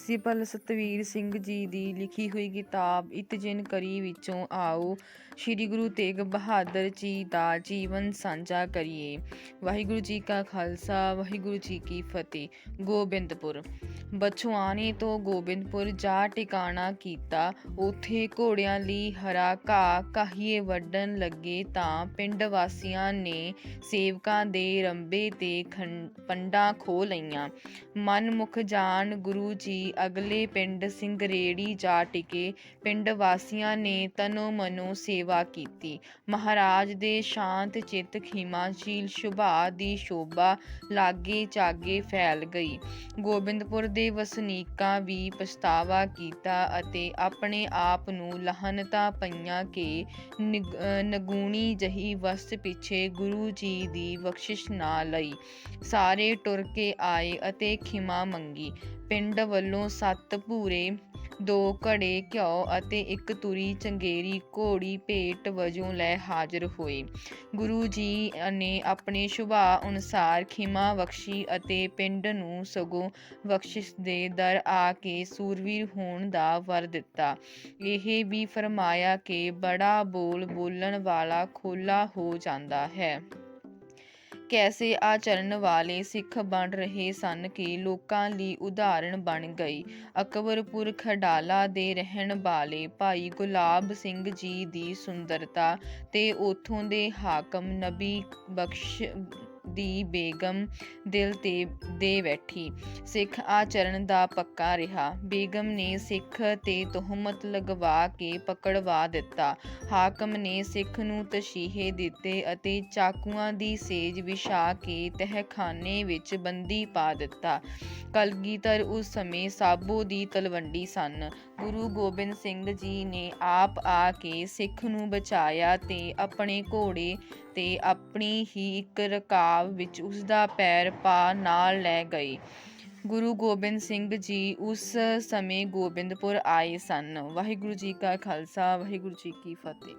Principal Satveer Singh ji ਦੀ ਲਿਖੀ ਹੋਈ ਕਿਤਾਬ ਇਤਜਨ ਕਰੀ ਵਿੱਚੋਂ ਆਓ, ਸ੍ਰੀ ਗੁਰੂ ਤੇਗ ਬਹਾਦਰ ਜੀ ਦਾ ਜੀਵਨ ਸਾਂਝਾ ਕਰੀਏ। ਵਾਹਿਗੁਰੂ ਜੀ ਕਾ ਖਾਲਸਾ, ਵਾਹਿਗੁਰੂ ਜੀ ਕੀ ਫਤਿਹ। ਗੋਬਿੰਦਪੁਰ ਬਛੁਆਣੇ ਤੋਂ ਗੋਬਿੰਦਪੁਰ ਜਾ ਟਿਕਾਣਾ ਕੀਤਾ। ਉਥੇ ਘੋੜਿਆਂ ਲਈ ਹਰਾ ਘਾਹ ਕਾਹੀਏ ਵੱਢਣ ਲੱਗੇ ਤਾਂ ਪਿੰਡ ਵਾਸੀਆਂ ਨੇ ਸੇਵਕਾਂ ਦੇ ਰੰਬੇ ਤੇ ਪੰਡਾਂ ਖੋ ਲਈਆਂ। ਮਨਮੁਖ ਜਾਣ ਗੁਰੂ ਜੀ, ਅਗਲੇ ਪਿੰਡ ਸਿੰਘਰੇੜੀ ਜਾ ਟਿਕੇ। ਪਿੰਡ ਵਾਸੀਆਂ ਨੇ ਤਨੋ ਮਨੋ ਸੇਵਾ ਕੀਤੀ। ਮਹਾਰਾਜ ਦੇ ਸ਼ਾਂਤ ਚਿੱਤ ਖਿਮਾਸ਼ੀਲ ਸੁਭਾਅ ਦੀ ਸ਼ੋਭਾ ਲਾਗੇ ਚਾਗੇ ਫੈਲ ਗਈ। ਗੋਬਿੰਦਪੁਰ ਦੇ ਵਸਨੀਕਾਂ ਵੀ ਪਛਤਾਵਾ ਕੀਤਾ ਅਤੇ ਆਪਣੇ ਆਪ ਨੂੰ ਲਾਹਨਤਾਂ ਪਈਆਂ ਕਿ ਨਿਗ- ਅਹ ਨਗੂਣੀ ਜਹੀ ਵਸਤ ਪਿੱਛੇ ਗੁਰੂ ਜੀ ਦੀ ਬਖਸ਼ਿਸ਼ ਨਾ ਲਈ। ਸਾਰੇ ਟੁਰ ਕੇ ਆਏ ਅਤੇ ਖਿਮਾ ਮੰਗੀ। ਪਿੰਡ ਵੱਲੋਂ ਸੱਤ ਭੂਰੇ ਦੋ ਘੜੇ ਘਿਓ ਅਤੇ ਇੱਕ ਤੁਰੀ ਚੰਗੇਰੀ ਘੋੜੀ ਭੇਟ ਵਜੋਂ ਲੈ ਹਾਜ਼ਰ ਹੋਏ। ਗੁਰੂ ਜੀ ਨੇ ਆਪਣੇ ਸੁਭਾਅ ਅਨੁਸਾਰ ਖਿਮਾ ਬਖਸ਼ੀ ਅਤੇ ਪਿੰਡ ਨੂੰ ਸਗੋਂ ਬਖਸ਼ਿਸ਼ ਦੇ ਦਰ ਆ ਕੇ ਸੂਰਵੀਰ ਹੋਣ ਦਾ ਵਰ ਦਿੱਤਾ। ਇਹ ਵੀ ਫਰਮਾਇਆ ਕਿ ਬੜਾ ਬੋਲ ਬੋਲਣ ਵਾਲਾ ਖੋਲਾ ਹੋ ਜਾਂਦਾ ਹੈ। ਕੈਸੇ ਆਚਰਨ ਵਾਲੇ ਸਿੱਖ ਬਣ ਰਹੇ ਸਨ ਕਿ ਲੋਕਾਂ ਲਈ ਉਦਾਹਰਣ ਬਣ ਗਈ। ਅਕਬਰਪੁਰ ਖਡਾਲਾ ਦੇ ਰਹਿਣ ਵਾਲੇ ਭਾਈ ਗੁਲਾਬ ਸਿੰਘ ਜੀ ਦੀ ਸੁੰਦਰਤਾ ਤੇ ਉਥੋਂ ਦੇ ਹਾਕਮ ਨਬੀ ਬਖਸ਼ ਦੀ ਬੇਗਮ ਦਿਲ ਤੇ ਦੇ ਬੈਠੀ। ਸਿੱਖ ਆਚਰਣ ਦਾ ਪੱਕਾ ਰਿਹਾ। ਬੇਗਮ ਨੇ ਸਿੱਖ ਤੇ ਤੋਹਮਤ ਲਗਵਾ ਕੇ ਪਕੜਵਾ ਦਿੱਤਾ। ਹਾਕਮ ਨੇ ਸਿੱਖ ਨੂੰ ਤਸ਼ੀਹੇ ਦਿੱਤੇ ਅਤੇ ਚਾਕੂਆਂ ਦੀ ਸੇਜ ਵਿਛਾ ਕੇ ਤਹਿਖਾਨੇ ਵਿੱਚ ਬੰਦੀ ਪਾ ਦਿੱਤਾ। ਕਲਗੀਧਰ ਉਸ ਸਮੇਂ ਸਾਬੋ ਦੀ ਤਲਵੰਡੀ ਸਨ। ਗੁਰੂ ਗੋਬਿੰਦ ਸਿੰਘ ਜੀ ਨੇ ਆਪ ਆ ਕੇ ਸਿੱਖ ਨੂੰ ਬਚਾਇਆ ਤੇ ਆਪਣੇ ਘੋੜੇ ਤੇ ਆਪਣੀ ਹੀ ਇੱਕ ਰਕਾਬ ਵਿੱਚ ਉਸ ਦਾ ਪੈਰ ਪਾ ਨਾਲ ਲੈ ਗਏ ਗੁਰੂ ਗੋਬਿੰਦ ਸਿੰਘ ਜੀ ਉਸ ਸਮੇਂ ਗੋਬਿੰਦਪੁਰ ਆਏ ਸਨ। ਵਾਹਿਗੁਰੂ ਜੀ ਕਾ ਖਾਲਸਾ, ਵਾਹਿਗੁਰੂ ਜੀ ਕੀ ਫਤਿਹ।